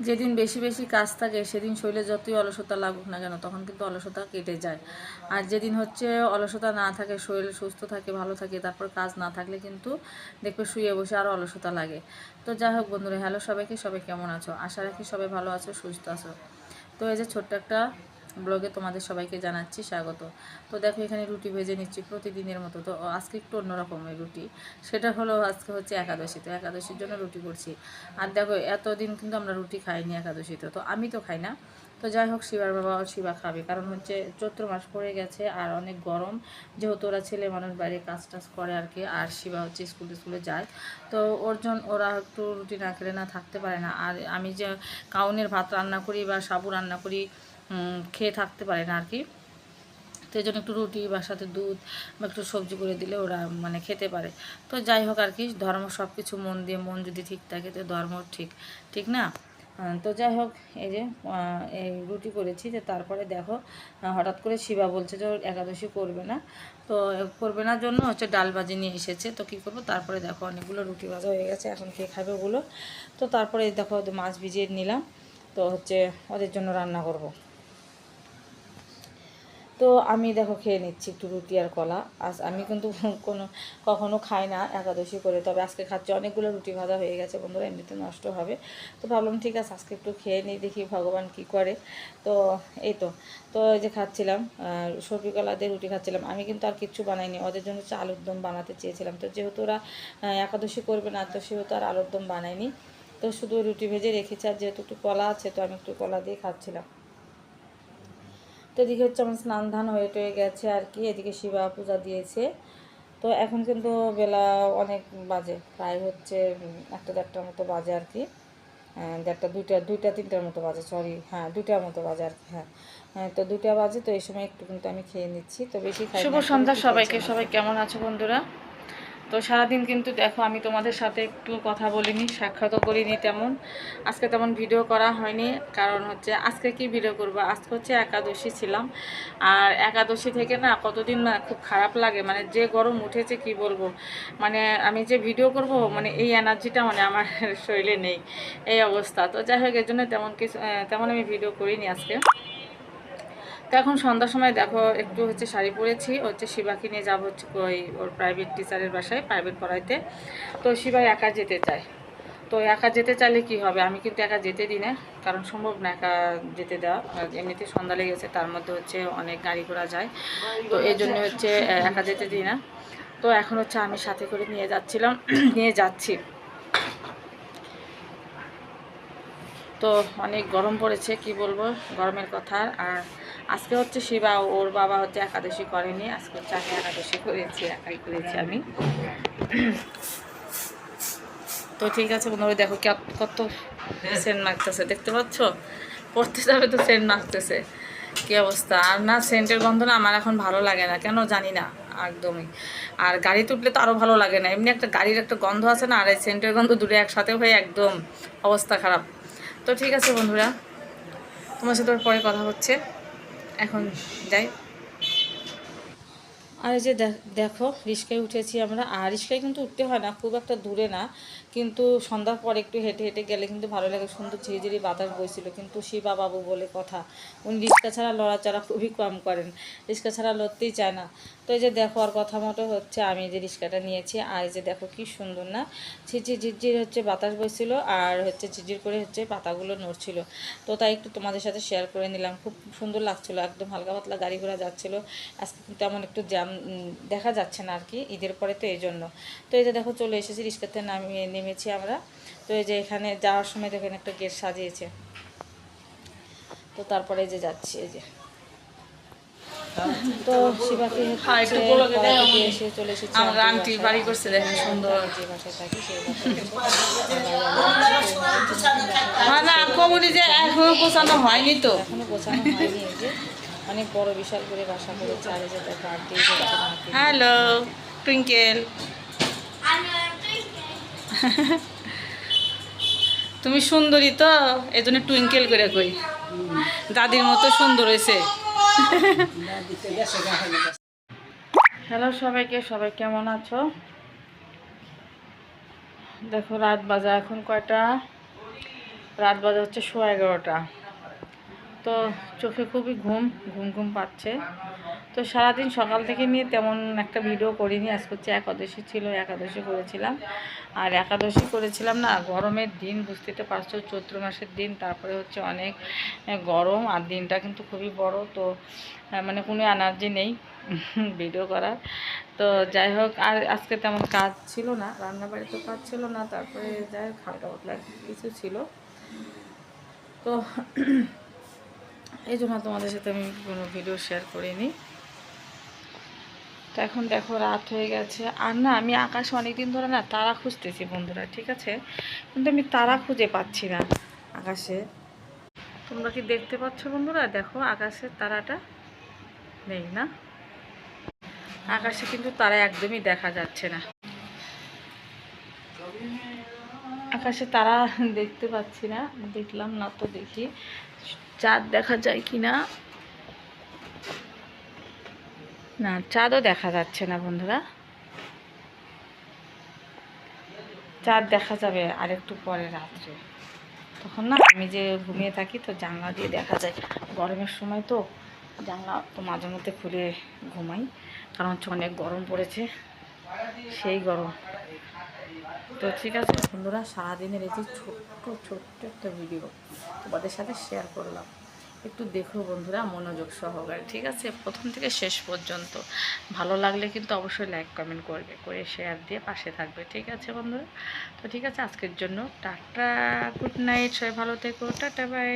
যেদিন বেশি বেশি কাজ থাকে, সেদিন শরীরে যতই অলসতা লাগুক না কেন, তখন কিন্তু অলসতা কেটে যায়। আর যেদিন হচ্ছে অলসতা না থাকে, শরীর সুস্থ থাকে, ভালো থাকে, তারপর কাজ না থাকলে কিন্তু দেখবে শুয়ে বসে আরও অলসতা লাগে। তো যাই হোক বন্ধুরা, হ্যালো সবাইকে, সবাই কেমন আছো? আশা রাখি সবাই ভালো আছো, সুস্থ আছো। তো এই যে ছোট্ট একটা ব্লগে তোমাদের সবাইকে জানাচ্ছি স্বাগত। তো দেখো, এখানে রুটি ভেজে নিচ্ছি প্রতিদিনের মতো। তো আজকে একটু অন্যরকমের রুটি। সেটা হলো আজকে হচ্ছে একাদশী। তো একাদশীর জন্য রুটি করছি। আর দেখো, এতদিন কিন্তু আমরা রুটি খাইনি একাদশীতে। তো আমি তো খাই না। তো যাই হোক, শিবার বাবা শিবা খাবে। কারণ হচ্ছে চৈত্র মাস পড়ে গেছে আর অনেক গরম। যেহেতু ওরা ছেলে মানুষ, বাইরে কাজ টাজ করে আর কি। আর শিবা হচ্ছে স্কুলে স্কুলে যায়। তো ওর জন্য ওরা একটু রুটি না খেলে না থাকতে পারে না। আর আমি যে কাউনের ভাত রান্না করি বা সাবু রান্না করি খেয়ে থাকতে পারে না আর কি। তো এই জন্য একটু রুটি বা সাথে দুধ বা একটু সবজি করে দিলে ওরা মানে খেতে পারে। তো যাই হোক আর কি, ধর্ম সব কিছু মন দিয়ে, মন যদি ঠিক থাকে, তো ধর্ম ঠিক ঠিক না? তো যাই হোক, এই যে এই রুটি করেছি, যে তারপরে দেখো হঠাৎ করে শিবা বলছে যে একাদশী করবে না। তো করবে না জন্য হচ্ছে ডাল বাজি নিয়ে এসেছে। তো কী করব? তারপরে দেখো, অনেকগুলো রুটি ভাজা হয়ে গেছে, এখন খেয়ে খাবে ওগুলো তো তারপরে দেখো মাছ ভিজিয়ে নিলাম। তো হচ্ছে ওদের জন্য রান্না করব। তো আমি দেখো খেয়ে নিচ্ছি একটু রুটি আর কলা। আজ আমি কিন্তু কোনো, কখনো খাই না একাদশী করে, তবে আজকে খাচ্ছি অনেকগুলো রুটি ভাজা হয়ে গেছে বন্ধুরা, এমনিতে নষ্ট হবে। তো ভাবলাম ঠিক আছে, আজকে একটু খেয়ে নিই, দেখি ভগবান কি করে। তো এই তো তো যে খাচ্ছিলাম সবজি কলা দিয়ে রুটি খাচ্ছিলাম। আমি কিন্তু আর কিচ্ছু বানাইনি, ওদের জন্য হচ্ছে আলুর দম বানাতে চেয়েছিলাম। তো যেহেতু ওরা একাদশী করবে না, তো সেহেতু আর আলুর দম বানাইনি। তো শুধু রুটি ভেজে রেখেছি, আর যেহেতু একটু কলা আছে, তো আমি একটু কলা দিয়ে খাচ্ছিলাম। তো এদিকে হচ্ছে আমার স্নান ধান হয়ে টয়ে গেছে আর কি এদিকে শিবা পূজা দিয়েছে। তো এখন কিন্তু বেলা অনেক বাজে প্রায় হচ্ছে একটা দেড়টার মতো বাজে আর কি। আহ, দেড়টা দুইটা দুইটা তিনটার মতো বাজে সরি হ্যাঁ দুইটার মতো বাজে আর কি হ্যাঁ। হ্যাঁ, তো দুইটা বাজে তো এই সময় একটু কিন্তু আমি খেয়ে নিচ্ছি। তো বেশি খাই শুভ সন্ধ্যা সবাইকে সবাই কেমন আছো বন্ধুরা? তো সারাদিন কিন্তু দেখো, আমি তোমাদের সাথে একটু কথা বলিনি, সাক্ষাৎও করিনি তেমন। আজকে তেমন ভিডিও করা হয়নি, কারণ হচ্ছে আজকে কি ভিডিও করব? আজকে হচ্ছে একাদশী ছিলাম। আর একাদশী থেকে না কতদিন না খুব খারাপ লাগে মানে যে গরম উঠেছে কি বলব? মানে আমি যে ভিডিও করব মানে এই এনার্জিটা মানে আমার শরীরে নেই, এই অবস্থা। তো যাই হোক, এর জন্য তেমন কিছু তেমন আমি ভিডিও করিনি আজকে। তো এখন সন্ধ্যার সময় দেখো, একটু হচ্ছে শাড়ি পরেছি, হচ্ছে শিবাকে নিয়ে যাব হচ্ছে ওই, ওর প্রাইভেট টিচারের বাসায় প্রাইভেট পড়াইতে। তো শিবা একা যেতে চায়। তো একা যেতে চাইলে কি হবে? আমি কিন্তু একা যেতে দিই না, কারণ সম্ভব না একা যেতে দেওয়া। এমনিতে সন্ধ্যা লেগেছে তার মধ্যে হচ্ছে অনেক গাড়ি ঘোড়া যায়। তো এই জন্য হচ্ছে একা যেতে দিই না। তো এখন হচ্ছে আমি সাথে করে নিয়ে যাচ্ছিলাম, নিয়ে যাচ্ছি। তো অনেক গরম পড়েছে, কি বলব? গরমের কথা আর আজকে হচ্ছে শিবা, ওর বাবা হচ্ছে একাদশী করেনি, আজকে হচ্ছে আমি একাদশী করেছি, একাই করেছি আমি। তো ঠিক আছে বন্ধুরা দেখো কত- কত সেন্ট মাখতেছে, দেখতে পাচ্ছ? পড়তে যাবে তো সেন্ট মাখতেছে। কি অবস্থা? আর না, সেন্টের গন্ধ না আমার এখন ভালো লাগে না, কেন জানি না, একদমই। আর গাড়ি উঠলে তো আরও ভালো লাগে না, এমনি একটা গাড়ির একটা গন্ধ আছে না, আর এই সেন্টের গন্ধ দূরে একসাথে হয়ে একদম অবস্থা খারাপ। তো ঠিক আছে বন্ধুরা, তোমার সাথে পরে কথা হচ্ছে। এখন যাই। আর যে দেখ- রিস্কায় উঠেছি আমরা। আর রিস্কায় কিন্তু উঠতে হয় না, খুব একটা দূরে না। কিন্তু সন্ধ্যার পর একটু হেঁটে হেঁটে গেলে কিন্তু ভালো লাগে। সুন্দর ঝিরিঝিরি বাতাস বইছিল। কিন্তু শিবা বাবু বলে কথা, উনি রিস্কা ছাড়া লড়াচড়া খুবই কম করেন। রিক্সা ছাড়া লড়তেই চায় না। তো এই যে দেখো আর কথা মতো হচ্ছে, আমি যে রিক্সাটা নিয়েছি, আর এই যে দেখো কি সুন্দর না? ঝিরঝির ঝিরঝির হচ্ছে বাতাস বইছিল, আর হচ্ছে ঝিরঝির করে হচ্ছে পাতাগুলো নড়ছিল। তো তাই একটু তোমাদের সাথে শেয়ার করে নিলাম। খুব সুন্দর লাগছিল, একদম হালকা পাতলা গাড়ি ঘোড়া যাচ্ছিল। আজকে তেমন একটু জ্যাম দেখা যাচ্ছে না আর কি ঈদের পরে তো এই জন্য। তো এই যে দেখো চলে এসেছি রিক্সাতে নামিয়ে নেমেছি আমরা। তো এই যে এখানে যাওয়ার সময় দেখেন একটা গেট সাজিয়েছে। তো তারপরে এই যে যাচ্ছি, এই যে। তো শিবাকে হ্যাঁ, এসে চলে এসেছি আমার আন্টি বাড়ি করছে দেখেন সুন্দর। যে বাসায় থাকি সেই হ্যাঁ না কমুনি যে এখনও গোছানো হয়নি তো। এখনও গোছানো হয়নি এই যে অনেক বড় বিশাল করে বাসা আর এই যে দেখো আন্টি হ্যালো টুইঙ্কেল। তুমি সুন্দরী তো এই জন্য টুইঙ্কেল করে কই। দাদির মতো সুন্দর হয়েছে। হ্যালো সবাইকে, সবাই কেমন আছো? দেখো, রাত বাজা এখন কয়টা? রাত বাজা হচ্ছে সোয়া এগারোটা। তো চোখে খুবই ঘুম ঘুম ঘুম পাচ্ছে। তো সারাদিন সকাল থেকে নিয়ে তেমন একটা ভিডিও করিনি, আজ হচ্ছে একাদশী ছিল, একাদশী করেছিলাম। আর একাদশী করেছিলাম না, গরমের দিন, বুঝতে তো পারছ, চৈত্র মাসের দিন, তারপরে হচ্ছে অনেক গরম, আর দিনটা কিন্তু খুবই বড়, তো মানে কোনো এনার্জি নেই ভিডিও করার। তো যাই হোক, আর আজকে তেমন কাজ ছিল না রান্নাবাড়িতেও কাজ ছিল না, তারপরে যাই হোক, হালকা পাতলা কিছু ছিল। তো এই জন্য তোমাদের সাথে আমি কোনো ভিডিও শেয়ার করিনি। তো এখন দেখো, রাত হয়ে গেছে। আর না, আমি আকাশে অনেকদিন ধরে না তারা খুঁজতেছি বন্ধুরা, ঠিক আছে? কিন্তু আমি তারা খুঁজে পাচ্ছি না আকাশে। তোমরা কি দেখতে পাচ্ছ বন্ধুরা? দেখো, আকাশের তারাটা নেই না? আকাশে কিন্তু তারা একদমই দেখা যাচ্ছে না। আকাশে তারা দেখতে পাচ্ছি না, দেখলাম না তো দেখি। চাঁদ দেখা যায় কি না না চাঁদও দেখা যাচ্ছে না, বন্ধুরা। চাঁদ দেখা যাবে আরেকটু পরে রাত্রে। তখন না, আমি যে ঘুমিয়ে থাকি তো জানলা দিয়ে দেখা যায়। গরমের সময় তো জানলা তো মাঝে মধ্যে খুলে ঘুমাই, কারণ হচ্ছে অনেক গরম পড়েছে। সেই গরম। তো ঠিক আছে, বন্ধুরা, সারাদিনের এই যে ছোট্ট ছোট্ট একটা ভিডিও তোমাদের সাথে শেয়ার করলাম। একটু দেখো বন্ধুরা, মনোযোগ সহকারে, ঠিক আছে? প্রথম থেকে শেষ পর্যন্ত। ভালো লাগলে কিন্তু অবশ্যই লাইক কমেন্ট করবে, করে শেয়ার দিয়ে পাশে থাকবে, ঠিক আছে বন্ধুরা? তো ঠিক আছে, আজকের জন্য টাটা গুড নাইট সবাই ভালো থেকো, টাটা বাই